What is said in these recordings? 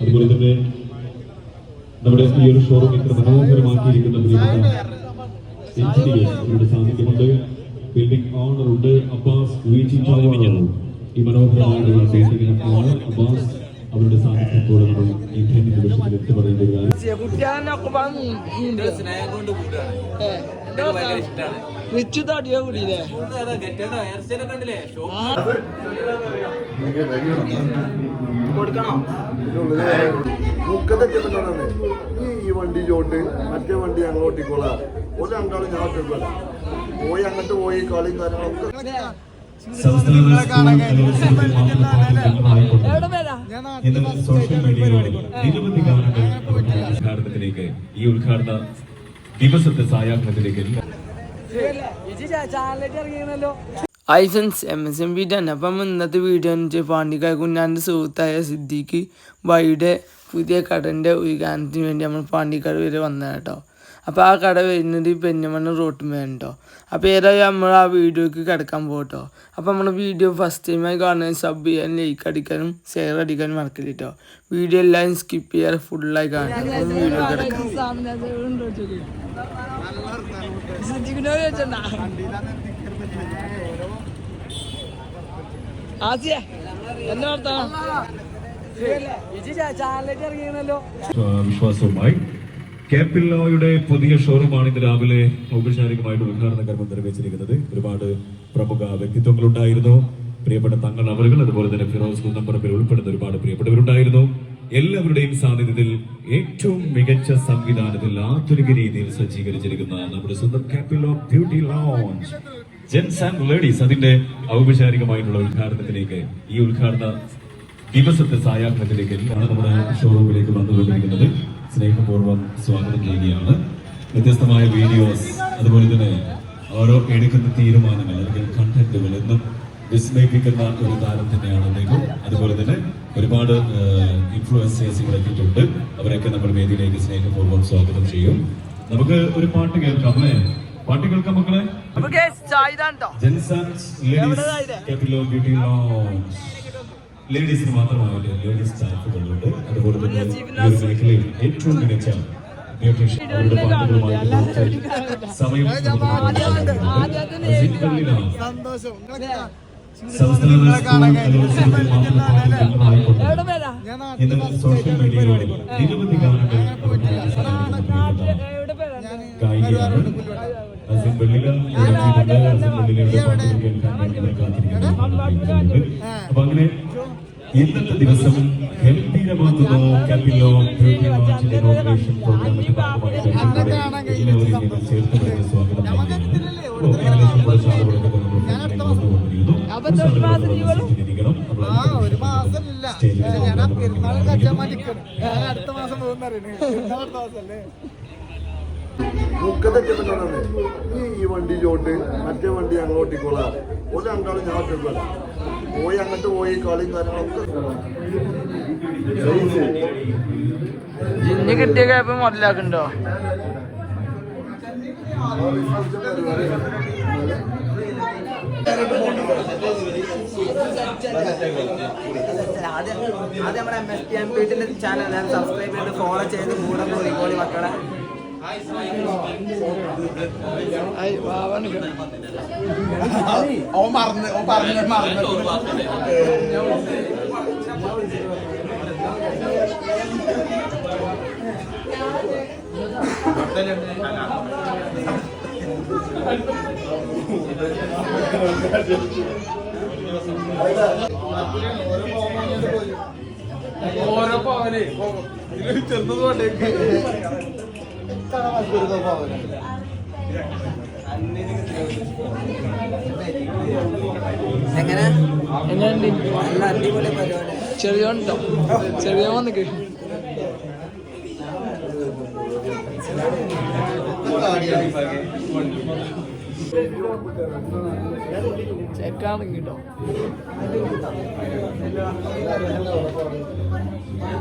അതുപോലെ തന്നെ നമ്മുടെ ഈ ഒരു ഷോറൂം ഇത്ര മനോഹരമാക്കിയിരിക്കുന്ന പ്രിയപ്പെട്ട എഞ്ചിനീയേഴ്സ് അവരുടെ സാന്നിധ്യമുണ്ട് ബിൽഡിംഗ് ഓണർ ഉണ്ട് അബ്ബാസ് ഈ ബിൽഡിംഗിന് ഓണർ അബ്ബാസ് അവരുടെ സാന്നിധ്യത്തോടെ നമ്മൾ ഈ ധന്യ നിമിഷത്തിൽ എടുത്തു പറയുന്ന ഒരു കാര്യം. ഷോ മുക്കത്തെത്തിയപ്പോഴാണ് ഈ ഈ വണ്ടി ചോട്ട് മറ്റേ വണ്ടി ഞങ്ങൾ ഓട്ടിക്കോളാം. ഒരു രണ്ടാളും ഞാൻ ഒട്ടിക്കോള പോയി അങ്ങോട്ട് പോയി കളിയും കാര്യങ്ങളൊക്കെ. ഉദ്ഘാടനത്തിലേക്ക് ഈ ഉദ്ഘാടന ദിവസത്തെ സായാഹ്നത്തിലേക്ക് ചാനലിലേക്ക് hi friends M S M video ആണ് അപ്പം ഇന്നത്തെ വീഡിയോ എന്ന് വെച്ചാൽ പാണ്ടിക്കായ കുഞ്ഞാന്റെ സുഹൃത്തായ സിദ്ദിഖ് ബൈയുടെ പുതിയ കടന്റെ ഉദ്ഘാടനത്തിന് വേണ്ടി നമ്മൾ പാണ്ടിക്കാട് വരെ വന്നതാണ് കേട്ടോ. അപ്പോൾ ആ കട വരുന്നത് പെഞ്ഞമണ്ണ റോട്ടുമേ കേട്ടോ അപ്പോൾ ഏതായാലും നമ്മൾ ആ വീഡിയോക്ക് കിടക്കാൻ പോകട്ടോ അപ്പോൾ നമ്മൾ വീഡിയോ ഫസ്റ്റ് ടൈമായി കാണാൻ സബ് ചെയ്യാനും ലൈക്ക് അടിക്കാനും ഷെയർ അടിക്കാനും മറക്കില്ല കേട്ടോ വീഡിയോ എല്ലാവരും സ്കിപ്പ് ചെയ്യാറ് ഫുള്ളായി കാണാം വീഡിയോ കിടക്കാം ആസിയ എന്നെ വിശ്വാസവുമായി കേപ്പില്ലോയുടെ പുതിയ ഷോറൂമാണ് ഇന്ന് രാവിലെ ഔപചാരികമായിട്ട് ഉദ്ഘാടന കർമ്മം നിർവഹിച്ചിരിക്കുന്നത്. ഒരുപാട് പ്രമുഖ വ്യക്തിത്വങ്ങളുണ്ടായിരുന്നു. പ്രിയപ്പെട്ട തങ്ങൾ അവരുകൾ അതുപോലെ തന്നെ ഫിറോസ് കുന്നപ്പറമ്പിൽ ഉൾപ്പെടുന്ന ഒരുപാട് പ്രിയപ്പെട്ടവരുണ്ടായിരുന്നു. എല്ലാവരുടെയും സാന്നിധ്യത്തിൽ ഏറ്റവും മികച്ച സംവിധാനത്തിൽ ആധുനിക രീതിയിൽ സജ്ജീകരിച്ചിരിക്കുന്ന നമ്മുടെ സ്വന്തം capital of beauty lounge gents and ladies അതിന്റെ ഔപചാരികമായിട്ടുള്ള ഉദ്ഘാടനത്തിലേക്ക് ഈ ഉദ്ഘാടന ദിവസത്തെ സായാഹ്നത്തിലേക്ക് നമ്മുടെ ഷോറൂമിലേക്ക് വന്നുകൊണ്ടിരിക്കുന്നത്. സ്നേഹപൂർവം സ്വാഗതം ചെയ്യുകയാണ് വ്യത്യസ്തമായ വീഡിയോസ് അതുപോലെ തന്നെ ഓരോ എടുക്കുന്ന തീരുമാനങ്ങൾ അല്ലെങ്കിൽ കണ്ടന്റുകൾ എന്നും വിസ്മയിപ്പിക്കുന്ന ഒരു താരം തന്നെയാണ് അദ്ദേഹം. അതുപോലെ തന്നെ ഒരുപാട് ഇൻഫ്ലുവൻസേഴ്സുകൾ എത്തിയിട്ടുണ്ട്. അവരൊക്കെ നമ്മൾ വേദിയിലേക്ക് സ്നേഹപൂർവം സ്വാഗതം ചെയ്യും. നമുക്ക് ഒരു പാട്ട് കേൾക്കാം അല്ലേ? പാട്ട് കേൾക്കാം മക്കളെ. Gents and ladies capital beauty lounge. ലേഡീസിന് മാത്രമായിട്ട് ലേഡീസ് സ്റ്റാഫുകളുണ്ട് അതുപോലെ തന്നെ ഈ മേഖലയിൽ ഏറ്റവും മികച്ച ബ്യൂട്ടീഷ്യൻ അവരുടെ പാട്ടുകളുമായി പ്രവർത്തിച്ച് സമയം സംസ്ഥാന ഇന്ന് സോഷ്യൽ മീഡിയയിലൂടെ നിരവധി ഗാനങ്ങൾ ഗായികയാണ് അസിൻ അസിൻ പാട്ടുകൾ കേൾക്കാൻ വേണ്ടി ഇവിടെ കാത്തിരിക്കുന്നു അപ്പൊ അങ്ങനെ ഇന്നത്തെ ദിവസം ഗംഭീരമാകുന്നു. കപ്പിലോ ബ്യൂട്ടി ലോഞ്ചിന്റെ ഇനോഗ്രേഷൻ പ്രോഗ്രാമിന്റെ ഭാഗമായിട്ട് എല്ലാവരെയും ചേർത്ത് സ്വാഗതം ഏകദേശം കുറച്ച് ആളുകളൊക്കെ നമ്മൾ. കഴിച്ചാൽ മടിക്കണം ഞാൻ അടുത്ത മാസം പോകുന്ന അടുത്ത മാസല്ലേ ഈ ഈ വണ്ടി ചോട്ട് മറ്റേ വണ്ടി ഞങ്ങൾ ഓട്ടിക്കോളാം ഒരു രണ്ടാളും ഞാൻ പോയി അങ്ങോട്ട് പോയി കളിയും കാര്യങ്ങളൊക്കെ. ജിന്ന് കിട്ടിയ ക്യാപ്പ് മുതലാക്കുന്നുണ്ടോ? ആദ്യം ആദ്യം നമ്മുടെ എം എസ് ടി എം പീട്ടിന്റെ ചാനൽ ഞാൻ സബ്സ്ക്രൈബ് ചെയ്ത് ഫോളോ ചെയ്ത് കൂടെ പോയി മക്കളെ. ഓൻ മറന്ന് ഓ പറഞ്ഞ മറന്ന്. ഓരോ പവനെ കൊണ്ടേക്ക് എങ്ങനെ? നല്ല അടിപൊളി പരിപാടി. ചെറിയോണ്ടോ ചെറിയ വന്നിക്ക്. ചെക്കാണ് കേട്ടോ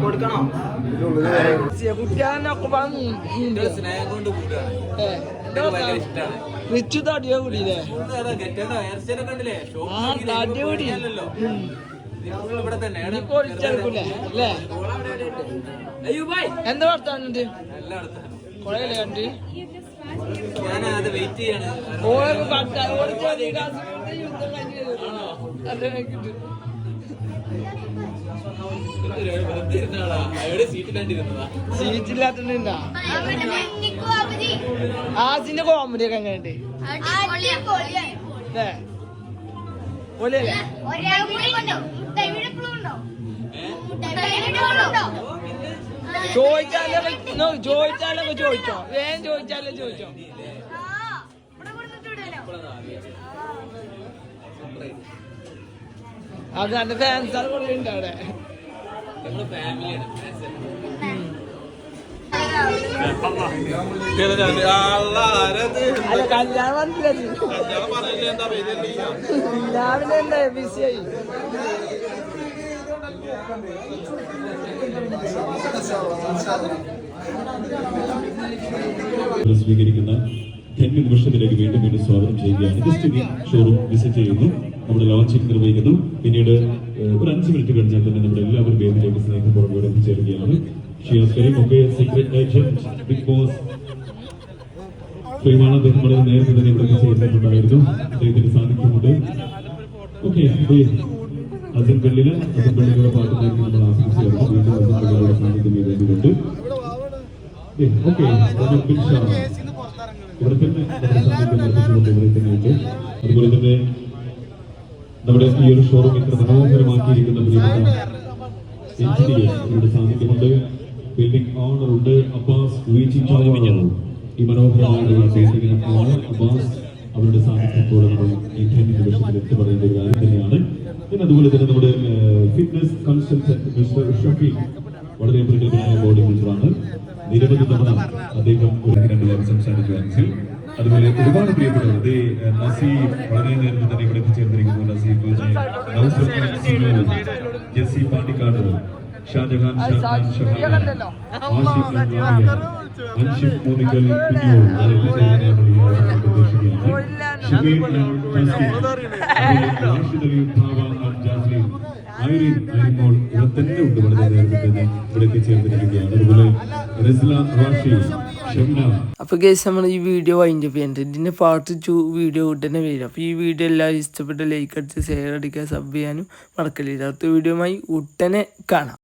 കൊടുക്കണോ കുട്ടിയാനൊക്കെ സ്നേഹം കൊണ്ട് കൂടാണ് റിച്ചു തടിയോ കൂടിയില്ലേ ആ കൂടി ബൈ എന്താ വർത്താനുണ്ട് കൊറേ കണ്ട് ഞാൻ അത് വെയിറ്റ് ചെയ്യാണ് സീറ്റില്ലാത്തണ്ടാ ആസിന്റെ കോമഡി ഒക്കെ എങ്ങനെയുണ്ട്? ഒലല്ലേ ഒരാൾ കൂടി ഉണ്ടോ മുട്ടൈവിഴപ്പുളും ഉണ്ടോ മുട്ടൈവിഴപ്പുളുണ്ടോ ചോദിച്ചാലേ നോ, ചോദിച്ചാലൊക്കെ ചോദിച്ചോ? വേഗം ചോദിച്ചാലേ ചോദിച്ചോ? അത് എന്റെ ഫാൻസാണ് കൊള്ളുണ്ട് അവിടെ. അല്ല കല്യാണം വന്നില്ല രാവിലെ എന്താ ബിസിയായി സ്വീകരിക്കുന്ന ധന്യ നിമിഷത്തിലേക്ക് വീണ്ടും വീണ്ടും സ്വാഗതം ചെയ്യുകയാണ്. ജസ്റ്റ് ഷോറൂം വിസിറ്റ് ചെയ്യുന്നു. നമ്മുടെ ലോഞ്ചിങ് നിർവഹിക്കുന്നു. പിന്നീട് ഒരു അഞ്ച് മിനിറ്റ് കഴിഞ്ഞാൽ തന്നെ നമ്മുടെ എല്ലാവരും വേദിയിലേക്ക് സ്നേഹപൂർവം എത്തിച്ചേരുകയാണ്. ഷിയാസ്കരി ഒക്കെ ബിഗ് ബോസ് അദ്ദേഹം നേരത്തെ തന്നെ ഇവിടെ എത്തിച്ചേർന്നിട്ടുണ്ടായിരുന്നു അദ്ദേഹത്തിന് സാന്നിധ്യമുണ്ട്. ഓക്കെ അസൻ പള്ളിയുടെ പാട്ടിലേക്ക് നമ്മൾ ആശംസിച്ചു വീണ്ടും അസൻ പള്ളിയുടെ സാന്നിധ്യം ചെയ്തുകൊണ്ട് ഓക്കെ. ഇവിടെ തന്നെ നമ്മുടെ സാന്നിധ്യം വർദ്ധിച്ചുകൊണ്ട് ഇവിടെ തന്നെയുണ്ട് അതുപോലെ തന്നെ നമ്മുടെ ഈ ഒരു ഷോറൂം ഇത്ര മനോഹരമാക്കിയിരിക്കുന്ന പ്രിയപ്പെട്ട എഞ്ചിനീയർ ഇവിടെ സാന്നിധ്യമുണ്ട്. ബിൽഡിംഗ് ഓണർ ഉണ്ട് അബ്ബാസ് ഈ മനോഹരമായ ഒരു ബിൽഡിംഗിന് ഓണർ അബ്ബാസ് അവരുടെ സാന്നിധ്യത്തോടെ നമ്മൾ ഈ ധന്യ ദിവസത്തിൽ എടുത്തു പറയേണ്ട ഒരു കാര്യം തന്നെയാണ്. പിന്നെ അതുപോലെ തന്നെ നമ്മുടെ ഫിറ്റ്നസ് കൺസൾട്ടന്റ് മിസ്റ്റർ ഷഫീഖ് വളരെ പ്രഗത്ഭനായ ബോഡി ബിൽഡറാണ് നിരവധി തവണ അദ്ദേഹം അൻസിൽ അതുപോലെ ഒരുപാട് പ്രിയപ്പെട്ടവർ ദേ, ഏഹ്, നസീം വളരെ നേരത്തെ തന്നെ ഇവിടെ എത്തിച്ചേർന്നിരിക്കുന്നു. നസീം നൗഫൽ സിനോൻ, ജെസ്സി പാണ്ടിക്കാട് ഷാജഹാൻ ഷാജഹാൻ ഷഹാൻ അൻവാറിയ, അൻഷിഫ് മോനിക്കൽ കുഞ്ഞൂർ ചേർന്ന് തന്നെ ഉണ്ട് വളരെ റാഷി അപ്പോൾ കേസ് നമ്മൾ ഈ വീഡിയോ വൈൻഡ് അപ്പ് ചെയ്യേണ്ടത് ഇതിന്റെ പാർട്ട് ടു വീഡിയോ ഉടനെ വരും. അപ്പോൾ ഈ വീഡിയോ എല്ലാവരും ഇഷ്ടപ്പെട്ട ലൈക്ക് അടിച്ച് ഷെയർ അടിക്കുക സബ് ചെയ്യാനും മറക്കല്ലില്ല അടുത്ത വീഡിയോയുമായി ഉടനെ കാണാം.